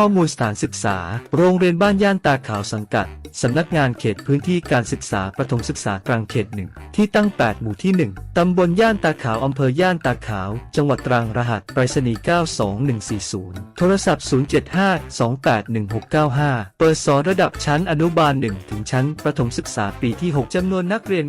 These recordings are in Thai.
ข้อมูลสถานศึกษา โรงเรียนบ้านย่านตาขาวสังกัด สำนักงานเขตพื้นที่การศึกษาประถมศึกษากลางเขตหนึ่งที่ตั้ง 8 หมู่ที่ 1 ตำบลย่านตาขาว อำเภอย่านตาขาว จังหวัดตรังรหัสไปรษณีย์92140 โทรศัพท์ 075-281695 เปิดสอนระดับชั้นอนุบาล 1 ถึงชั้นประถมศึกษาปีที่ 6 จำนวนนักเรียน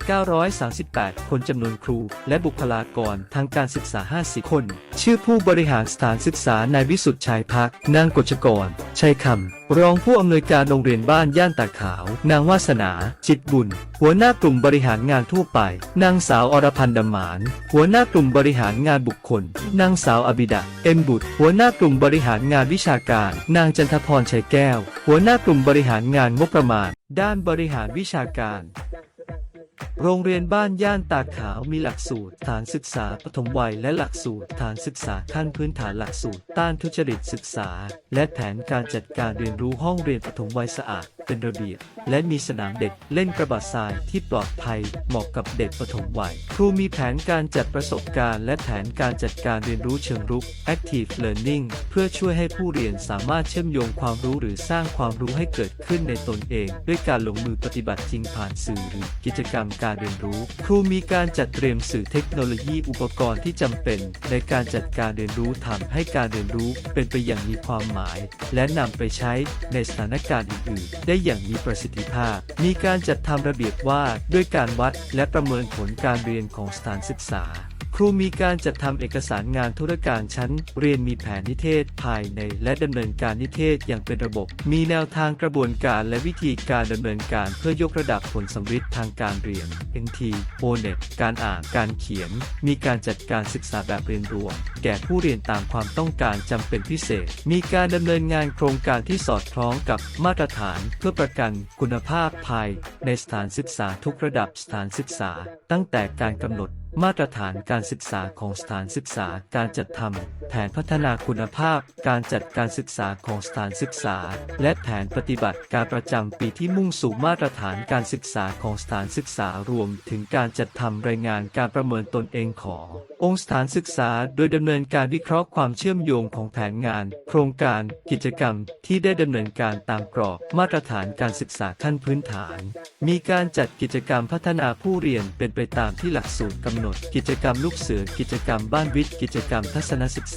938 คนจำนวนครู และบุคลากรทางการศึกษา 50 คน ชื่อผู้บริหารสถานศึกษานายวิสุทธิ์ชัยพักนางกฤษกรชัยคำรองผู้อำนวยการโรงเรียนบ้านย่านตาขาว นางวาสนา จิตบุญ หัวหน้ากลุ่มบริหารงานทั่วไป นางสาวอรพันธ์ดำหมาน หัวหน้ากลุ่มบริหารงานบุคคล นางสาวอบิดาเอ็มบุตร หัวหน้ากลุ่มบริหารงานวิชาการ นางจันทพรชัยแก้ว หัวหน้ากลุ่มบริหารงานงบประมาณ ด้านบริหารวิชาการ โรงเรียนบ้านย่านตาขาวมีหลักสูตรฐานศึกษาปฐมวัยและหลักสูตรฐานศึกษาขั้นพื้นฐานหลักสูตรต้านทุจริตศึกษา และแผนการจัดการเรียนรู้ห้องเรียนปฐมวัยสะอาดเป็นระเบียบ และมีสนามเด็กเล่นกระบะทรายที่ปลอดภัยเหมาะกับเด็กปฐมวัย ครูมีแผนการจัดประสบการณ์ และแผนการจัดการเรียนรู้เชิงรุก active learning เพื่อช่วยให้ผู้เรียนสามารถเชื่อมโยงความรู้หรือสร้างความรู้ให้เกิดขึ้นในตนเอง ด้วยการลงมือปฏิบัติจริงผ่านสื่อหรือกิจกรรมการการเรียนรู้ ครูมีการจัดเตรียมสื่อเทคโนโลยีอุปกรณ์ที่จำเป็นในการจัดการเรียนรู้ทำให้การเรียนรู้เป็นไปอย่างมีความหมาย และนำไปใช้ในสถานการณ์อื่นๆ ได้อย่างมีประสิทธิภาพ มีการจัดทำระเบียบว่าด้วยการวัดและประเมินผลการเรียนของสถานศึกษา ครูมีการจัดทำเอกสารงานธุรการชั้น เรียนมีแผนนิเทศภายในและดำเนินการนิเทศอย่างเป็นระบบ มีแนวทางกระบวนการและวิธีการดำเนินการเพื่อยกระดับผลสำฤทธิ์ทางการเรียน NT o n e t การอ่านการเขียน มีการจัดการศึกษาแบบเรียนรวม แก่ผู้เรียนตามความต้องการจำเป็นพิเศษ มีการดำเนินงานโครงการที่สอดคล้องกับมาตรฐานเพื่อประกันคุณภาพภายในสถานศึกษาทุกระดับสถานศึกษา ตั้งแต่การกำหนดมาตรฐานการศึกษาของสถานศึกษาการจัดทำ แผนพัฒนาคุณภาพการจัดการศึกษาของสถานศึกษา และแผนปฏิบัติการประจำปีที่มุ่งสู่มาตรฐานการศึกษาของสถานศึกษารวมถึงการจัดทำรายงานการประเมินตนเองของ องค์สถานศึกษา โดยดำเนินการวิเคราะห์ความเชื่อมโยงของแผนงาน โครงการกิจกรรมที่ได้ดำเนินการตามกรอบมาตรฐานการศึกษาขั้นพื้นฐาน มีการจัดกิจกรรมพัฒนาผู้เรียนเป็นไปตามที่หลักสูตรกำหนด กิจกรรมลูกเสือกิจกรรมบ้านวิทย์กิจกรรมทัศนศึก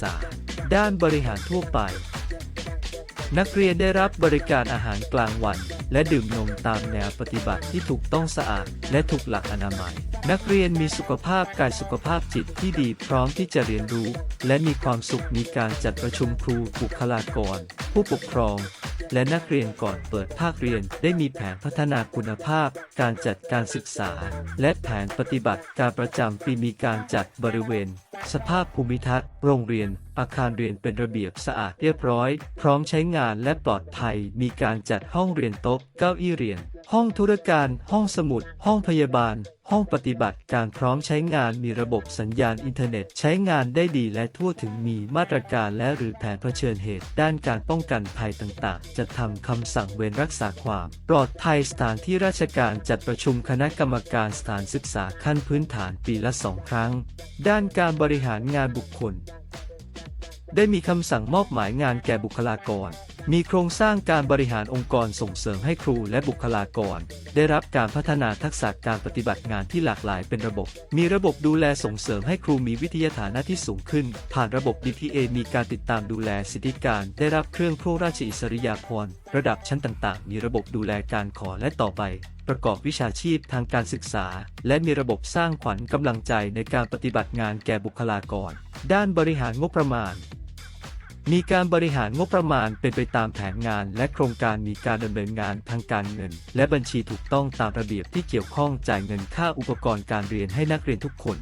ษาด้านบริหารทั่วไป นักเรียนได้รับบริการอาหารกลางวัน และดื่มนมตามแนวปฏิบัติที่ถูกต้องสะอาด และถูกหลักอนามัย นักเรียนมีสุขภาพกายสุขภาพจิตที่ดีพร้อมที่จะเรียนรู้ และมีความสุขมีการจัดประชุมครูบุคลากร ผู้ปกครองและนักเรียนก่อนเปิดภาคเรียนได้มีแผนพัฒนาคุณภาพ การจัดการศึกษา และแผนปฏิบัติการประจำปีมีการจัดบริเวณ สภาพภูมิทัศน์ โรงเรียน อาคารเรียนเป็นระเบียบสะอาดเรียบร้อย พร้อมใช้งานและปลอดภัย มีการจัดห้องเรียนโต๊ะ เก้าอี้เรียน ห้องธุรการ ห้องสมุด ห้องพยาบาล ห้องปฏิบัติการพร้อมใช้งานมีระบบสัญญาณอินเทอร์เน็ตใช้งานได้ดีและทั่วถึงมีมาตรการและหรือแผนเผชิญเหตุ ด้านการป้องกันภัยต่างๆ จะทำคำสั่งเวรรักษาความ ปลอดภัยสถานที่ราชการจัดประชุมคณะกรรมการสถานศึกษาขั้นพื้นฐานปีละสองครั้ง ด้านการบริหารงานบุคคล ได้มีคำสั่งมอบหมายงานแก่บุคลากร มีโครงสร้างการบริหารองค์กรส่งเสริมให้ครูและบุคลากร ได้รับการพัฒนาทักษะการปฏิบัติงานที่หลากหลายเป็นระบบ มีระบบดูแลส่งเสริมให้ครูมีวิทยาฐานะที่สูงขึ้น ผ่านระบบ DPA มีการติดตามดูแลสิทธิการ ได้รับเครื่องพระราชอิสริยาภรณ์ระดับชั้นต่างๆ มีระบบดูแลการขอและต่อไป ประกอบวิชาชีพทางการศึกษา และมีระบบสร้างขวัญกำลังใจในการปฏิบัติงานแก่บุคลากร ด้านบริหารงบประมาณ มีการบริหารงบประมาณเป็นไปตามแผนงานและโครงการมีการดำเนินงานทางการเงิน และบัญชีถูกต้องตามระเบียบที่เกี่ยวข้องจ่ายเงินค่าอุปกรณ์การเรียนให้นักเรียนทุกคน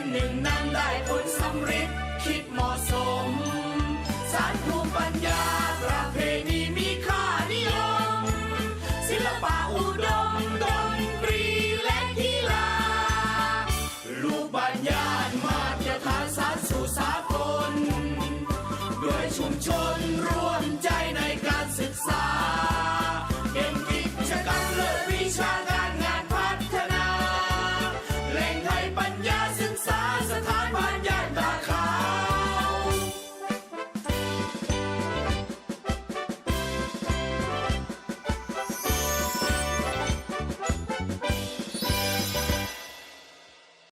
นหนึ่งนั้นได้ผลสำเร็จคิดเหมาะสม สารภูมิปัญญาประเพณีมีค่านิยม ศิลปะอุดมดนตรีและกีฬาลูกบัญญา